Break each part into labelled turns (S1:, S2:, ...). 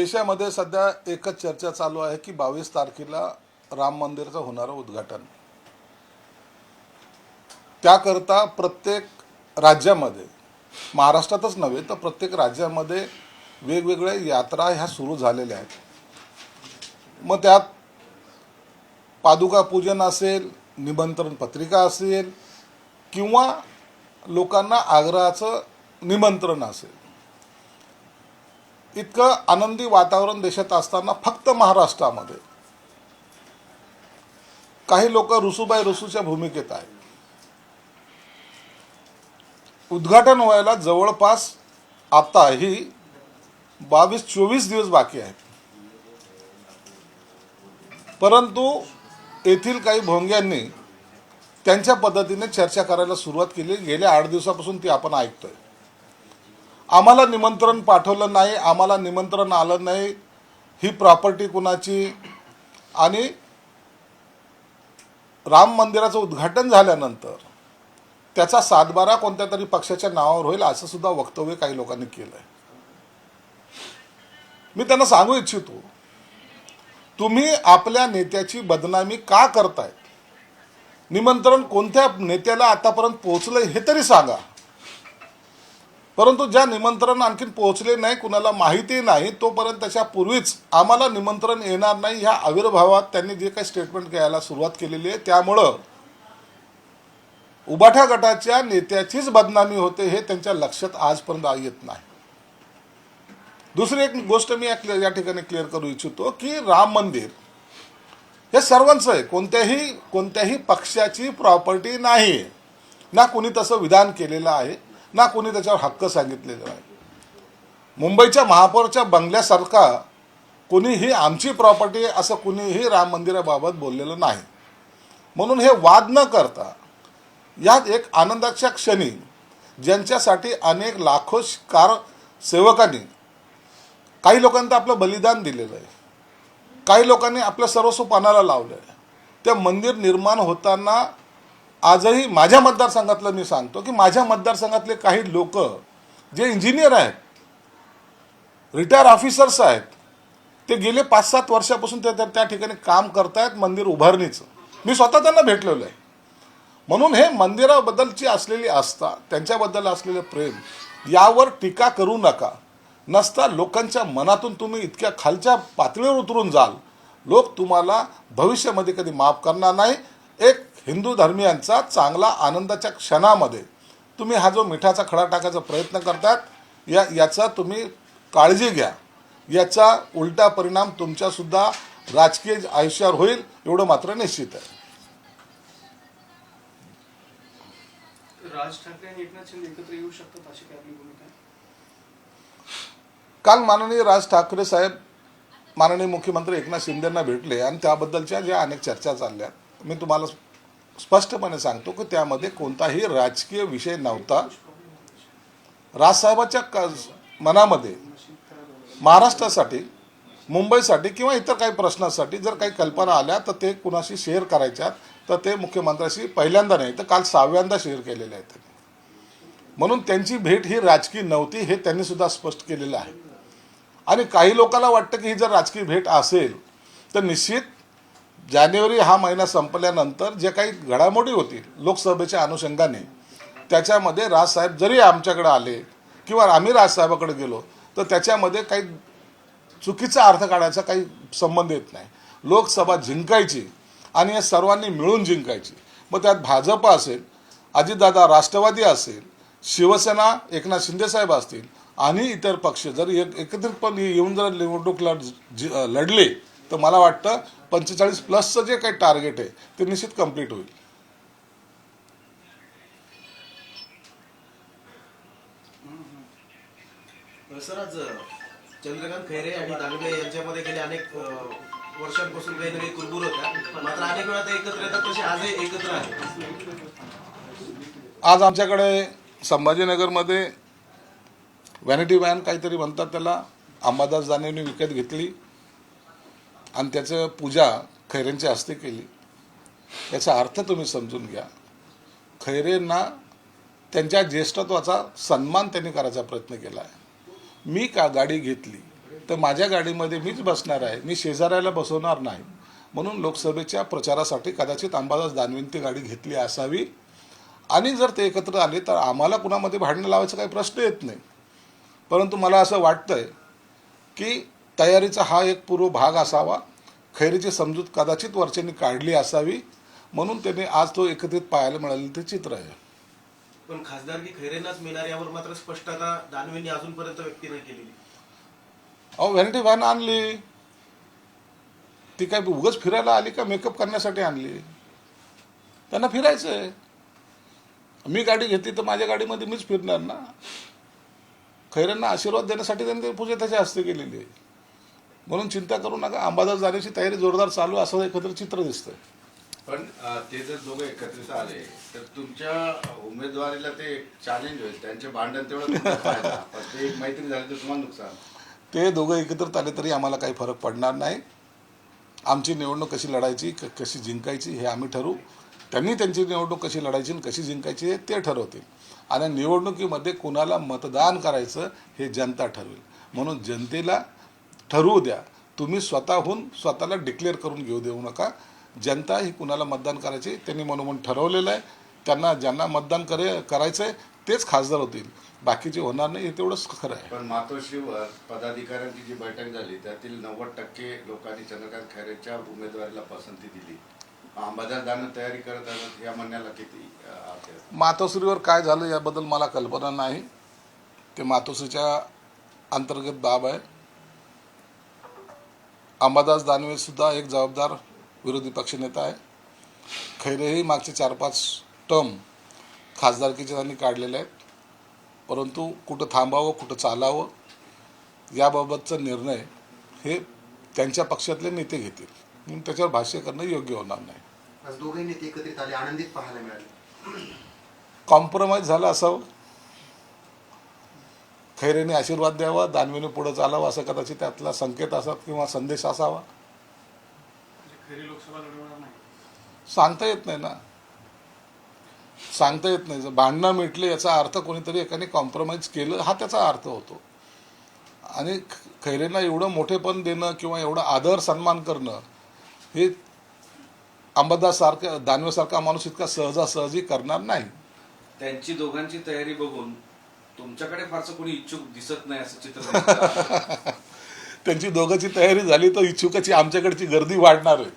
S1: देशामध्ये सध्या एकच चर्चा चालू आहे की बावीस तारखेला राम मंदिरचं होणारं उद्घाटन. त्याकरता प्रत्येक राज्यामध्ये महाराष्ट्रातच नव्हे तर प्रत्येक राज्यामध्ये वेगवेगळ्या यात्रा ह्या सुरू झालेल्या आहेत. मग त्यात पादुका पूजन असेल निमंत्रण पत्रिका असेल किंवा लोकांना आग्रहाचं निमंत्रण असेल इतकं आनंदी वातावरण देशात असताना फक्त महाराष्ट्रामध्ये. काही लोक रुसूबाई रुसूच्या भूमिकेत आहेत. उद्घाटन व्हायला जवळपास आता ही बावीस चोवीस दिवस बाकी आहेत. परंतु येथील काही भोंग्यांनी त्यांच्या पद्धतीने चर्चा करायला सुरुवात केली. गेल्या आठ दिवसापासून ती आपण ऐकतोय. आम्हाला निमंत्रण पाठवलं नाही आम्हाला निमंत्रण आलं नाही. ही प्रॉपर्टी कुणाची? आणि राम मंदिराचं उद्घाटन झाल्यानंतर त्याचा सातबारा कोणत्या तरी पक्षाच्या नावावर होईल असं सुद्धा वक्तव्य काही लोकांनी केलं आहे मी त्यांना सांगू इच्छितो तुम्ही आपल्या नेत्याची बदनामी का करतायत? निमंत्रण कोणत्या नेत्याला आतापर्यंत पोहोचलंय हे तरी सांगा. परंतु ज्या निमंत्रण आणखीन पोहोचले नाही कुणाला माहिती नाही तोपर्यंत त्याच्यापूर्वीच आम्हाला निमंत्रण येणार नाही ह्या आविर्भावात त्यांनी जे काही स्टेटमेंट घ्यायला सुरुवात केलेली आहे त्यामुळं उबाठा गटाच्या नेत्याचीच बदनामी होते हे त्यांच्या लक्षात आजपर्यंत येत नाही. दुसरी एक गोष्ट मी या या ठिकाणी क्लिअर करू इच्छितो की राम मंदिर हे सर्वांचं आहे कोणत्याही कोणत्याही पक्षाची प्रॉपर्टी नाही. आहे ना कुणी तसं विधान केलेलं आहे ना कुणी त्याच्यावर हक्क सांगितलेला आहे मुंबईच्या महापौरच्या बंगल्यासारखा कुणीही आमची प्रॉपर्टी असं कुणीही राम मंदिराबाबत बोललेलं नाही. म्हणून हे वाद न करता यात एक आनंदाच्या क्षणी ज्यांच्यासाठी अनेक लाखो कार सेवकांनी काही लोकांना आपलं बलिदान दिलेलं आहे. काही लोकांनी आपलं सर्वस्व पानाला लावलं आहे ते मंदिर निर्माण होताना आजही माझ्या मतदारसंघातलं मी सांगतो की माझ्या मतदारसंघातले काही लोक जे इंजिनियर आहेत रिटायर ऑफिसर्स आहेत ते गेले पाच सात वर्षापासून ते त्या- त्या ठिकाणी काम करतायत मंदिर उभारणीचं. मी स्वतः त्यांना भेटलेलो आहे. म्हणून हे मंदिराबद्दलची असलेली आस्था त्यांच्याबद्दल असलेलं प्रेम यावर टीका करू नका. नसता लोकांच्या मनातून तुम्ही इतक्या खालच्या पातळीवर उतरून जाल. लोक तुम्हाला भविष्यामध्ये कधी माफ करणार नाही. एक हिंदू धर्मियांचा चांगला आनंदाच्या क्षणामध्ये तुम्ही हा जो मिठाचा खडा टाकायचा प्रयत्न करतात या याचा तुम्ही काळजी घ्या. याचा उलटा परिणाम तुमच्यासुद्धा राजकीय आयुष्यावर होईल एवढं मात्र निश्चित आहे.
S2: राज ठाकरे आणि एकनाथ शिंदे एकत्र येऊ शकतात अशी काय आपली भूमिका आहे?
S1: काल माननीय राज ठाकरे साहेब माननीय मुख्यमंत्री एकनाथ शिंदेंना भेटले आणि त्याबद्दलच्या ज्या अनेक चर्चा चालल्या मी तुम्हाला स्पष्टपणे सांगतो की त्यामध्ये कोणताही राजकीय विषय नव्हता. राजसाहेबाच्या क मनामध्ये महाराष्ट्रासाठी मुंबईसाठी किंवा इतर काही प्रश्नासाठी जर काही कल्पना आल्या तर ते कुणाशी शेअर करायच्यात तर ते मुख्यमंत्र्याशी पहिल्यांदा नाही तर काल सहाव्यांदा शेअर केलेले आहेत त्यांनी. म्हणून त्यांची भेट ही राजकीय नव्हती हे त्यांनी सुद्धा स्पष्ट केलेलं आहे. आणि काही लोकांना वाटतं की ही जर राजकीय भेट असेल तर निश्चित जानेवारी हा महिना संपल्यानंतर जे काही घडामोडी होतील लोकसभेच्या अनुषंगाने त्याच्यामध्ये राजसाहेब जरी आमच्याकडे आले किंवा आम्ही राजसाहेबाकडे गेलो तर त्याच्यामध्ये काही चुकीचा अर्थ काढायचा काही संबंध येत नाही. लोकसभा जिंकायची आणि या सर्वांनी मिळून जिंकायची. मग त्यात भाजप असेल अजितदादा राष्ट्रवादी असेल शिवसेना एकनाथ शिंदेसाहेब असतील आणि इतर पक्ष जर एक एकत्रितपणे येऊन जर निवडणूक लढ जि- लढले तर मला वाटतं पंचेचाळीस प्लसचं जे काही टार्गेट आहे ते निश्चित कंप्लीट होईल.
S3: सर आज चंद्रकांत खैरे आणि दानवे यांच्यामध्ये गेले अनेक वर्षांपासून काही ना काही कुरबुर होत्या. मात्र अनेक वेळा ते एकत्र येतात तसे आजही एकत्र आहेत.
S1: आज आमच्याकडे संभाजीनगरमध्ये व्हॅनिटी व्हॅन काहीतरी म्हणतात त्याला. अंबादास दानवेंनी विकत घेतली. आणि त्याचं पूजा खैरेंच्या हस्ते केली. याचा अर्थ तुम्ही समजून घ्या. खैरेंना त्यांच्या ज्येष्ठत्वाचा सन्मान त्यांनी करायचा प्रयत्न केला आहे. मी का गाडी घेतली? तर माझ्या गाडीमध्ये मीच बसणार आहे. मी शेजाऱ्याला बसवणार नाही. म्हणून लोकसभेच्या प्रचारासाठी कदाचित अंबादास दानवेंती गाडी घेतली असावी. आणि जर ते एकत्र आले तर आम्हाला कुणामध्ये भांडणं लावायचा काही प्रश्न येत नाही. परंतु मला असं वाटतंय की तयारीचा हा एक पूर्व भाग असावा. खैरीची समजूत कदाचित वरच्यांनी काढली असावी म्हणून त्यांनी आज तो एकत्रित पाहायला मिळालेलं ते चित्र आहे.
S3: पण खासदारकी खैरेंनाच मिळणार यावर मात्र स्पष्टता दानवेंनी अजूनपर्यंत व्यक्ती नाही केलेली.
S1: अहो व्हॅनिटी व्हॅन आणली. ती काय उगच फिरायला आली का? मेकअप करण्यासाठी आणली. त्यांना फिरायचं आहे मी गाडी घेतली तर माझ्या गाडीमध्ये मीच फिरणार ना? खैरांना आशीर्वाद देण्यासाठी त्यांनी पूजा त्याच्या हस्ते केलेली आहे. म्हणून चिंता करू नका. अंबादास जाण्याची तयारी जोरदार चालू असं एकत्र चित्र दिसतंय.
S4: पण ते जर दोघं एकत्रित आले तर तुमच्या उमेदवारीला ते चॅलेंज होईल. त्यांचे भांडण तेवढं ते एक मैत्री झाली तर तुम्हाला नुकसान.
S1: ते दोघं एकत्रित आले तरी आम्हाला काही फरक पडणार नाही. आमची निवडणूक कशी लढायची कशी जिंकायची हे आम्ही ठरवू. त्यांनी त्यांची निवडणूक कशी लढायची आणि कशी जिंकायची हे ते ठरवतील. आणि निवडणुकीमध्ये कुणाला मतदान करायचं हे जनता ठरवेल. म्हणून जनतेला ठरवू द्या. तुम्ही स्वतःहून स्वतःला डिक्लेअर करून घेऊ देऊ नका. जनता ही कुणाला मतदान करायचे त्यांनी मनोमन ठरवलेलं आहे. त्यांना ज्यांना मतदान करे करायचं आहे तेच खासदार होतील. बाकीचे होणार नाही हे तेवढंच खरं आहे.
S4: पण मातोश्रीवर पदाधिकाऱ्यांची जी बैठक झाली त्यातील नव्वद टक्के लोकांनी चंद्रकांत खैरेच्या उमेदवारीला पसंती दिली. अंबादास दानवे तयारी करत आहेत या म्हणण्याला किती?
S1: मातोश्रीवर काय झालं याबद्दल मला कल्पना नाही. ते मातोश्रीच्या अंतर्गत बाब आहे. अंबादास दानवे सुद्धा एक जबाबदार विरोधी पक्षनेता आहे. खैरेही मागचे चार पाच टर्म खासदारकीचे त्यांनी काढलेले आहेत. परंतु कुठं थांबावं कुठं चालावं याबाबतचा निर्णय हे त्यांच्या पक्षातले नेते घेतील. म्हणून त्याच्यावर भाष्य करणं योग्य होणार नाही.
S5: आज दोघे नेते एकत्रित आले आनंदीत पाहायला मिळाले.
S1: कॉम्प्रोमाइज झालं असावं. खैरेने आशीर्वाद द्यावा दानवेने पुढे चालावं असं कदाचित त्यातला संकेत असावा किंवा संदेश असावा.
S2: म्हणजे
S1: सांगता येत नाही ना. सांगता येत नाही. जर भांडणं मिटले याचा अर्थ कोणीतरी एकाने कॉम्प्रोमाइज केलं हा त्याचा अर्थ होतो. आणि खैरेंना एवढं मोठेपण देणं किंवा एवढं आदर सन्मान करणं हे अंबादास सारखं दानवेसारखा माणूस इतका सहजासहजी करणार नाही.
S6: त्यांची दोघांची तयारी बघून तुमच्याकडे फारसं कोणी इच्छुक दिसत नाही असं चित्र.
S1: त्यांची दोघांची तयारी झाली तर इच्छुकाची आमच्याकडची गर्दी वाढणार आहे.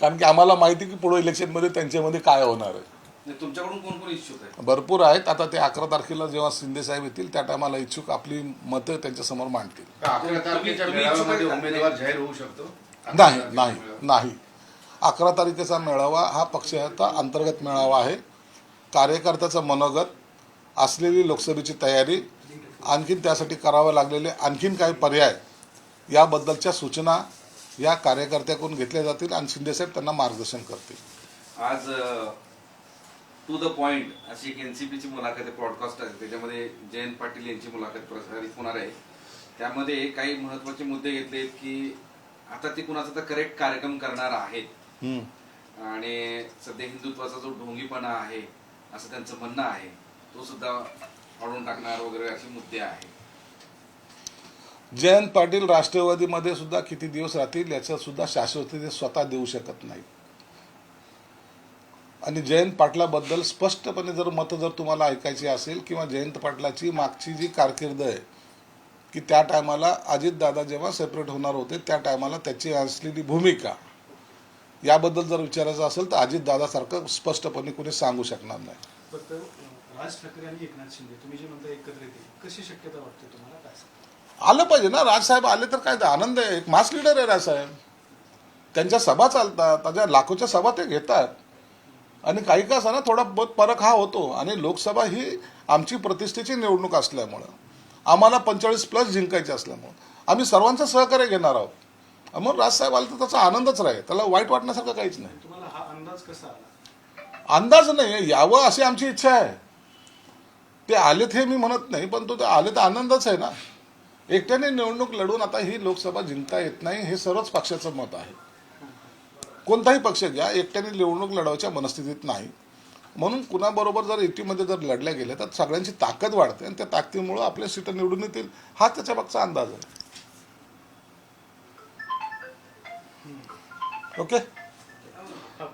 S1: कारण की आम्हाला माहिती की पुढे इलेक्शनमध्ये त्यांच्यामध्ये काय होणार आहे.
S6: नाही, तुमच्याकडून कोण कोण इच्छुक आहे?
S1: भरपूर आहेत. आता ते अकरा तारखेला जेव्हा शिंदे साहेब येतील त्या टायमाला इच्छुक आपली मतं त्यांच्यासमोर मांडतील.
S4: अकरा तारखेच्या
S6: तुम्ही इच्छुक
S4: मेळाव्यामध्ये
S6: आहे का?
S4: उमेदवार जाहीर होऊ शकतो?
S1: नाही नाही नाही. अकरा तारखेचा मेळावा हा पक्षाचा अंतर्गत मेळावा आहे. कार्यकर्त्याचं मनोगत असलेली लोकसभेची तयारी आणखीन त्यासाठी करावे लागलेले आणखीन काही पर्याय याबद्दलच्या सूचना या कार्यकर्त्याकडून घेतल्या जातील आणि शिंदेसाहेब त्यांना मार्गदर्शन करतील.
S6: आज टू द पॉइंट अशी एक एनसीपीची मुलाखत आहे पॉडकास्ट आहे. त्याच्यामध्ये जयंत पाटील यांची मुलाखत प्रसारित होणार आहे. त्यामध्ये काही महत्त्वाचे मुद्दे घेतले आहेत की आता ते कुणाचा तर करेक्ट कार्यक्रम करणार आहेत. आणि सध्या हिंदुत्वाचा जो ढोंगीपणा आहे असं त्यांचं म्हणणं आहे. तो सुद्धा फाडून टाकणार वगैरे असे मुद्दे आहेत.
S1: जयंत पाटील राष्ट्रवादीमध्ये सुद्धा किती दिवस राहतील याचं सुद्धा शाश्वती ते स्वतः देऊ शकत नाही आणि जयंत पाटलाबद्दल स्पष्टपणे जर मतं जर तुम्हाला ऐकायची असेल किंवा जयंत पाटलाची मागची जी कारकीर्द आहे की त्या टायमाला अजितदादा जेव्हा सेपरेट होणार होते त्या टायमाला त्याची असलेली भूमिका याबद्दल जर विचारायचं असेल तर अजितदादासारखं स्पष्टपणे कोणी सांगू शकणार नाही.
S2: राज ठाकरे आणि एकनाथ शिंदे तुम्ही जे म्हणता एकत्र येतील. कशी शक्यता वाटते तुम्हाला? काय?
S1: आलं पाहिजे ना. राजसाहेब आले तर काय? आनंद आहे. एक मास लिडर आहे राजसाहेब त्यांच्या सभा चालतात. त्याच्या लाखोच्या सभा ते घेतात. आणि काही का असं ना थोडा बहुत फरक हा होतो. आणि लोकसभा ही आमची प्रतिष्ठेची निवडणूक असल्यामुळं. आम्हाला पंचेचाळीस प्लस जिंकायचे असल्यामुळं. आम्ही सर्वांचं सहकार्य घेणार आहोत. मग राजसाहेब आले तर त्याचा आनंदच राहील. त्याला वाईट वाटण्यासारखं काहीच नाही.
S2: तुम्हाला हा अंदाज कसा आला?
S1: अंदाज नाही. यावं अशी आमची इच्छा आहे. ते आलेत हे मी म्हणत नाही पण तो ते आले तर आनंदच आहे ना. एकट्याने निवडणूक लढून आता ही लोकसभा जिंकता येत नाही हे सर्वच पक्षाचं मत आहे. कोणताही पक्ष घ्या एकट्याने निवडणूक लढवायच्या मनस्थितीत नाही. म्हणून कुणाबरोबर जर युतीमध्ये जर लढल्या गेल्या तर सगळ्यांची ताकद वाढते आणि त्या ताकदीमुळं आपल्या सीटं निवडून येतील हा त्याच्या मागचा अंदाज आहे. ओके?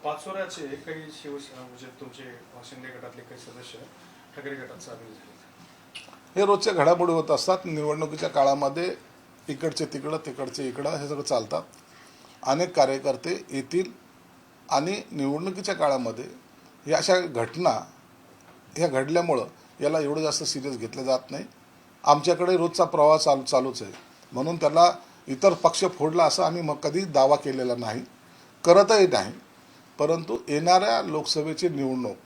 S2: पाचोऱ्याचे काही शिवसेना म्हणजे तुमचे शिंदे गटातले काही सदस्य ठाकरे
S1: हे रोजच्या घडामोडी होत असतात. निवडणुकीच्या काळामध्ये इकडचे तिकडं तिकडचे इकडं हे सगळं चालतात. अनेक कार्यकर्ते येतील आणि निवडणुकीच्या काळामध्ये या अशा घटना ह्या घडल्यामुळं याला एवढं जास्त सिरियस घेतलं जात नाही. आमच्याकडे रोजचा प्रवाह चालू चालूच आहे. म्हणून त्याला इतर पक्ष फोडला असं आम्ही मग कधी दावा केलेला नाही. करतही नाही. परंतु येणाऱ्या लोकसभेची निवडणूक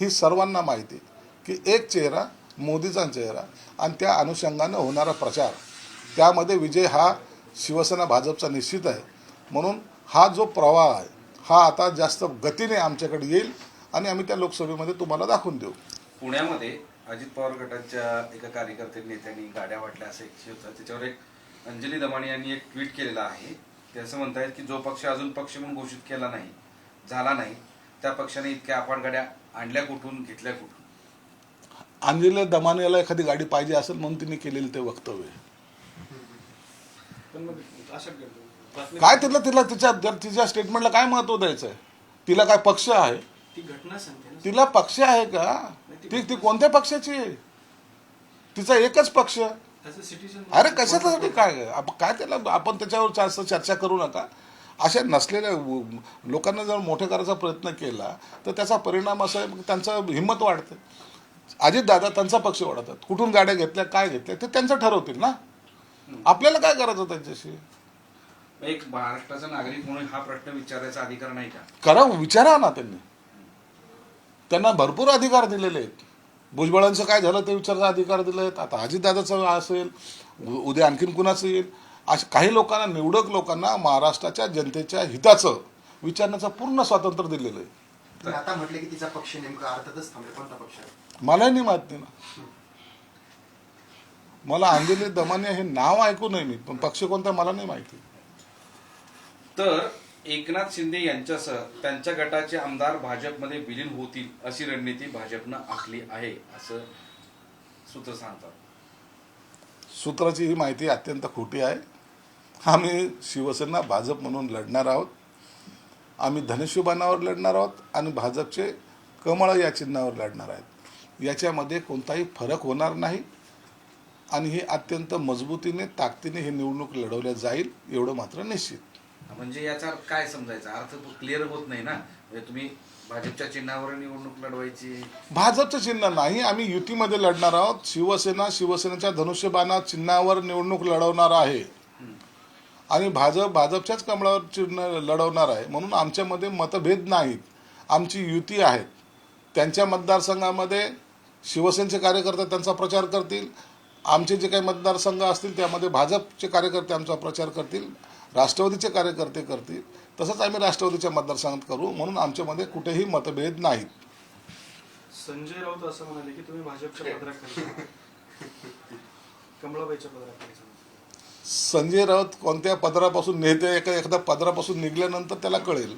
S1: ही सर्वांना माहिती की एक चेहरा मोदीचा चेहरा आणि त्या अनुषंगानं होणारा प्रचार. त्यामध्ये विजय हा शिवसेना भाजपचा निश्चित आहे. म्हणून हा जो प्रवाह आहे हा आता जास्त गतीने आमच्याकडे येईल आणि आम्ही त्या लोकसभेमध्ये तुम्हाला दाखवून देऊ.
S6: पुण्यामध्ये अजित पवार गटाच्या एका कार्यकर्ते नेत्यांनी गाड्या वाटल्या असं एक होतं त्याच्यावर एक अंजली दमाणी यांनी एक ट्विट केलेलं आहे. ते असं म्हणतायत की जो पक्ष अजून पक्ष म्हणून घोषित केला नाही झाला नाही त्या पक्षाने इतक्या आपण गाड्या आणल्या कुठून घेतल्या कुठून?
S1: अंजली दमानेला एखादी गाडी पाहिजे असेल म्हणून तिने केलेलं ते वक्तव्य काय तिला तिला तिच्या जर तिच्या स्टेटमेंटला काय महत्त्व द्यायचं आहे तिला काय पक्ष आहे? तिला पक्ष आहे का? ती ती कोणत्या पक्षाची आहे? तिचा एकच पक्ष. अरे कशासाठी काय? काय त्याला आपण त्याच्यावर जास्त चर्चा करू नका. अशा नसलेल्या लोकांना जर मोठे करायचा प्रयत्न केला तर त्याचा परिणाम असा आहे त्यांचं हिंमत वाढते. अजित दादा त्यांचा पक्ष वाढवतात कुठून गाड्या घेतल्या काय घेतल्या ते त्यांचं ठरवतील ना. आपल्याला काय करायचं त्यांच्याशी?
S6: एक महाराष्ट्राचा नागरिक म्हणून हा प्रश्न विचारायचा अधिकार नाही का?
S1: करा विचारा ना त्यांनी. त्यांना भरपूर अधिकार दिलेले आहेत. भुजबळांचं काय झालं ते विचारायचा अधिकार दिले आहेत. आता अजितदादाचं असेल उद्या आणखीन कुणाचं येईल? अशा काही लोकांना निवडक लोकांना महाराष्ट्राच्या जनतेच्या हिताचं विचारण्याचं पूर्ण स्वातंत्र्य दिलेलं आहे.
S5: आता म्हटले की तिचा पक्ष नेमका अर्थातच थांबेल. कोणता पक्ष?
S1: मलाही नाही माहीत ना मला अंजली दमाने हे नाव ऐकू नये मी पण पक्ष कोणता मला नाही माहिती.
S6: तर एकनाथ शिंदे यांच्यासह त्यांच्या गटाचे आमदार भाजपमध्ये विलीन होतील अशी रणनीती भाजपनं आखली आहे असं सूत्र सांगतात.
S1: सूत्राची ही माहिती अत्यंत खोटी आहे. आम्ही शिवसेना भाजप म्हणून लढणार आहोत. आम्ही धनुष्यबाणावर लढणार आहोत आणि भाजपचे कमळ या चिन्हावर लढणार आहेत. याच्यामध्ये कोणताही फरक होणार नाही. आणि ही अत्यंत मजबूतीने ताकदीने ही निवडणूक लढवल्या जाईल एवढं मात्र निश्चित.
S6: म्हणजे याचा काय समजायचा? अर्थ क्लिअर होत नाही ना? म्हणजे तुम्ही भाजपच्या चिन्हावर निवडणूक लढवायची.
S1: भाजपचं चिन्ह नाही. आम्ही युतीमध्ये लढणार आहोत. शिवसेना शिवसेनेच्या धनुष्यबाणा चिन्हावर निवडणूक लढवणार आहे. आणि भाजप भाजपच्याच कमळावर चिन्ह लढवणार आहे. म्हणून आमच्यामध्ये मतभेद नाहीत. आमची युती आहे त्यांच्या मतदारसंघामध्ये शिवसेनेचे कार्यकर्ते त्यांचा प्रचार करतील. आमचे जे काही मतदारसंघ असतील त्यामध्ये भाजपचे कार्यकर्ते आमचा प्रचार करतील राष्ट्रवादीचे कार्यकर्ते करतील. तसंच आम्ही राष्ट्रवादीच्या मतदारसंघात करू म्हणून आमच्यामध्ये कुठेही मतभेद नाहीत.
S2: संजय राऊत असं म्हणाले की तुम्ही भाजपच्या पदराखाली कमळाबाईच्या पदराखाली.
S1: संजय राऊत कोणत्या पदरापासून नेते एका एखाद्या पदरापासून निघल्यानंतर त्याला कळेल.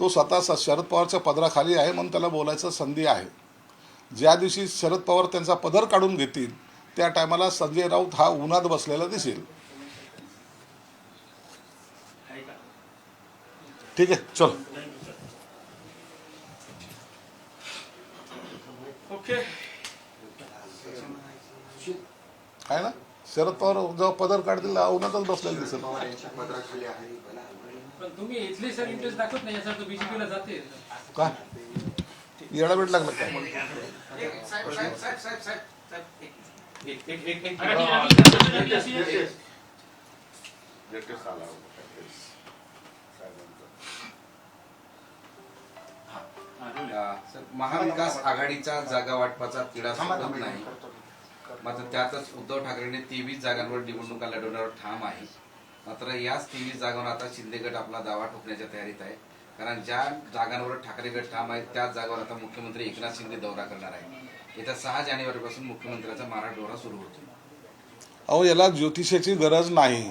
S1: तो स्वतः शरद पवारच्या पदराखाली आहे म्हणून त्याला बोलायचं संधी आहे. ज्या दिवशी शरद पवार त्यांचा पदर काढून घेतील त्या टायमाला संजय राऊत हा उन्हात बसलेला दिसेल. ठीक आहे चल.
S2: ओके.
S1: आहे ना? शरद पवार जेव्हा पदर काढतील उन्हातच बसलेला दिसेल.
S5: पवार यांच्या पदराखाली आहे
S7: पण तुम्ही इथले सर इंटरेस्ट दाखवत नाही याचा बीजेपीला जाते.
S1: काय? येडा भेट लागला काय
S6: महाविकास आघाडीचा जागा वाटपाचा तिढा
S5: थांबा
S6: नाही. मात्र त्यातच उद्धव ठाकरेंनी तेवीस जागांवर निवडणुका लढवण्यावर ठाम आहे. मात्र याच तेवीस जागांवर आता शिंदे गट आपला दावा ठोकण्याच्या तयारीत आहे. कारण ज्या जागांवर ठाकरे गट ठाम आहेत त्याच जागावर आता मुख्यमंत्री एकनाथ शिंदे दौरा करणार आहे येत्या सहा जानेवारीपासून मुख्यमंत्र्यांचा मारा दौरा सुरू होतो.
S1: अहो याला ज्योतिषाची गरज नाही.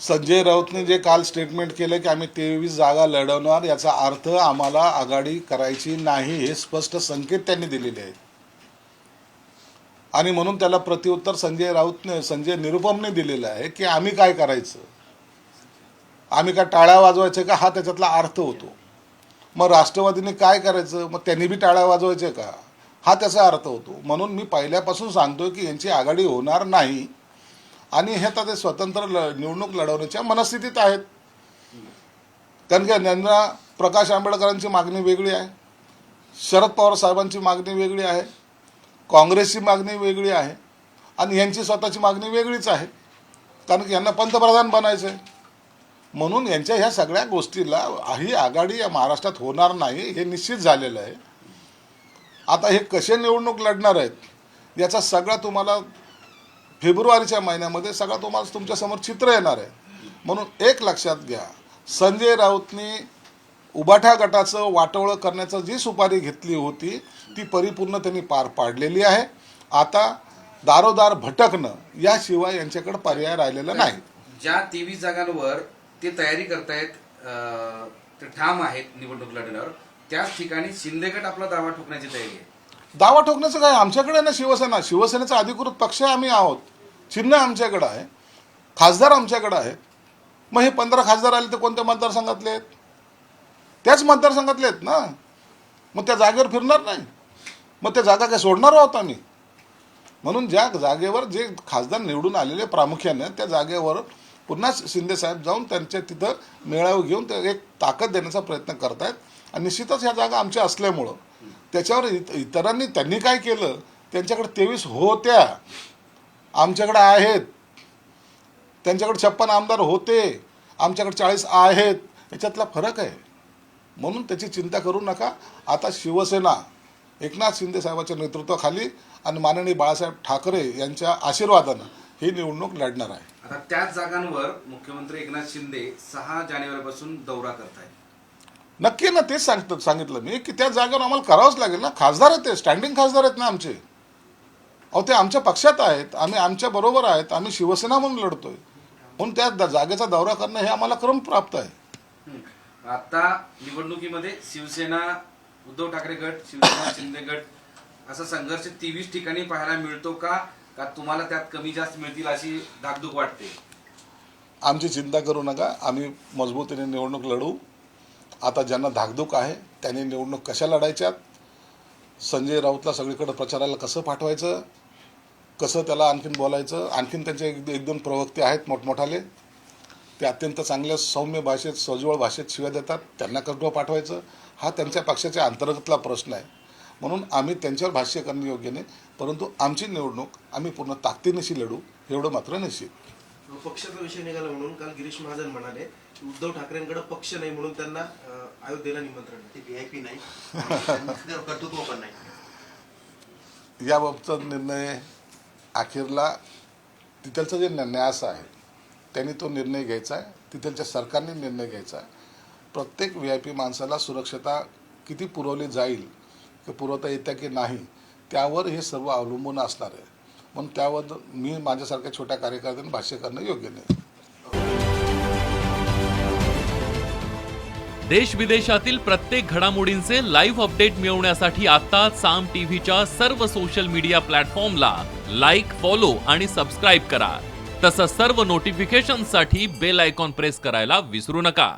S1: संजय राऊतने जे काल स्टेटमेंट केलं की आम्ही तेवीस जागा लढवणार याचा अर्थ आम्हाला आघाडी करायची नाही हे स्पष्ट संकेत त्यांनी दिलेले आहेत. आणि म्हणून त्याला प्रत्युत्तर संजय राऊतने संजय निरुपमने दिलेलं आहे की आम्ही काय करायचं? आम्ही काय टाळ्या वाजवायचे का? हा त्याच्यातला अर्थ होतो. मग राष्ट्रवादीने काय करायचं? मग त्यांनी बी टाळ्या वाजवायचे का? हा त्याचा अर्थ होतो. म्हणून मी पहिल्यापासून सांगतोय की यांची आघाडी होणार नाही. आणि हे आता ते स्वतंत्र ल निवडणूक लढवण्याच्या मनस्थितीत आहेत. कारण की त्यांना प्रकाश आंबेडकरांची मागणी वेगळी आहे. शरद पवार साहेबांची मागणी वेगळी आहे. काँग्रेसची मागणी वेगळी आहे. आणि यांची स्वतःची मागणी वेगळीच आहे. कारण की यांना पंतप्रधान बनायचं आहे म्हणून यांच्या ह्या सगळ्या गोष्टीला ही आघाडी या महाराष्ट्रात होणार नाही हे निश्चित झालेलं आहे. आता हे कसे निवडणूक लढणार आहेत याचा सगळा तुम्हाला फेब्रुवारीच्या महिन्यामध्ये सगळा तुम्हाला तुमच्यासमोर चित्र येणार आहे. म्हणून एक लक्षात घ्या संजय राऊतनी उबाठा गटाचं वाटोळं करण्याचं जी सुपारी घेतली होती ती परिपूर्ण त्यांनी पार पाडलेली आहे. आता दारोदार भटकणं याशिवाय यांच्याकडे पर्याय राहिलेला नाही.
S6: ज्या तेवीस जागांवर ते तयारी करतायत ते ठाम आहेत निवडणूक लढण्यावर. त्याच ठिकाणी शिंदेगड आपला दावा ठोकण्याची तयारी आहे.
S1: दावा ठोकण्याचं काय? आमच्याकडे ना शिवसेना. शिवसेनेचा अधिकृत पक्ष आम्ही आहोत. चिन्ह आमच्याकडे आहे. खासदार आमच्याकडे आहेत मग हे पंधरा खासदार आले ते कोणत्या मतदारसंघातले आहेत? त्याच मतदारसंघातले आहेत ना. मग त्या जागेवर फिरणार नाही. मग त्या जागा काय सोडणार आहोत आम्ही? म्हणून ज्या जागेवर जे खासदार निवडून आलेले प्रामुख्याने त्या जागेवर पुन्हा शिंदे साहेब जाऊन त्यांच्या तिथं मेळावे घेऊन ते एक ताकद देण्याचा प्रयत्न करतायत. आणि निश्चितच ह्या जागा आमच्या असल्यामुळं त्याच्यावर इत इतरांनी त्यांनी काय केलं? त्यांच्याकडे तेवीस होत्या. आमच्याकडे आहेत. त्यांच्याकडे छप्पन आमदार होते. आमच्याकडे चाळीस आहेत. याच्यातला फरक आहे. म्हणून त्याची चिंता करू नका. आता शिवसेना एकनाथ शिंदे साहेबांच्या नेतृत्वाखाली आणि माननीय बाळासाहेब ठाकरे यांच्या आशीर्वादानं ही निवडणूक लढणार आहे.
S6: आता त्याच जागांवर मुख्यमंत्री एकनाथ शिंदे सहा जानेवारीपासून दौरा करतायत.
S1: नक्की ना तेच सांगतो सांगितलं मी की त्या जागेवर आम्हाला करावंच लागेल ना. खासदार आहेत ते स्टँडिंग खासदार आहेत ना आमचे. अहो ते आमच्या पक्षात आहेत आम्ही आमच्या बरोबर आहेत आम्ही शिवसेना म्हणून लढतोय. म्हणून त्या जागेचा दौरा करणं हे आम्हाला क्रम प्राप्त आहे.
S6: आता निवडणुकीमध्ये शिवसेना उद्धव ठाकरे गट शिवसेना शिंदे गट असा संघर्ष तेवीस ठिकाणी पाहायला मिळतो का? का तुम्हाला त्यात कमी जास्त मिळतील अशी धाकधूक वाटते?
S1: आमची चिंता करू नका. आम्ही मजबूतीने निवडणूक लढू. आता ज्यांना धाकधूक आहे त्यांनी निवडणूक कशा लढायच्यात? संजय राऊतला सगळीकडे प्रचाराला कसं पाठवायचं? कसं त्याला आणखीन बोलायचं? आणखीन त्यांचे एक एक दोन प्रवक्ते आहेत मोठमोठाले. ते अत्यंत चांगल्या सौम्य भाषेत सजवळ भाषेत शिव्या देतात. त्यांना कसं पाठवायचं? हा त्यांच्या पक्षाच्या अंतर्गतला प्रश्न आहे. म्हणून आम्ही त्यांच्यावर भाष्य करणं योग्य नाही परंतु आमची निवडणूक आम्ही पूर्ण ताकदीनिशी लढू एवढं मात्र निश्चित.
S3: पक्षाचा विषय निघाला म्हणून काल गिरीश महाजन म्हणाले उद्धव ठाकरेंकडे पक्ष नाही म्हणून त्यांना अयोध्येला निमंत्रण
S5: नाही. कर्तृत्व पण नाही.
S1: याबाबतचा निर्णय अखेरला तिथलचा जे न्यास आहे त्यांनी तो निर्णय घ्यायचा आहे तिथलच्या सरकारने निर्णय घ्यायचा आहे. प्रत्येक व्ही आय पी माणसाला सुरक्षता किती पुरवली जाईल पुरवता येत्या की नाही त्यावर हे सर्व अवलंबून असणार आहे. म्हणून त्यावर मी माझ्यासारख्या छोट्या कार्यकर्त्यांनी भाष्य करणं योग्य नाही.
S8: देश विदेशातील प्रत्येक घडामोडींचे लाईव्ह अपडेट मिळवण्यासाठी आता साम टीव्हीच्या सर्व सोशल मीडिया प्लॅटफॉर्मला लाईक फॉलो आणि सबस्क्राईब करा. तसंच सर्व नोटिफिकेशनसाठी बेल आयकॉन प्रेस करायला विसरू नका.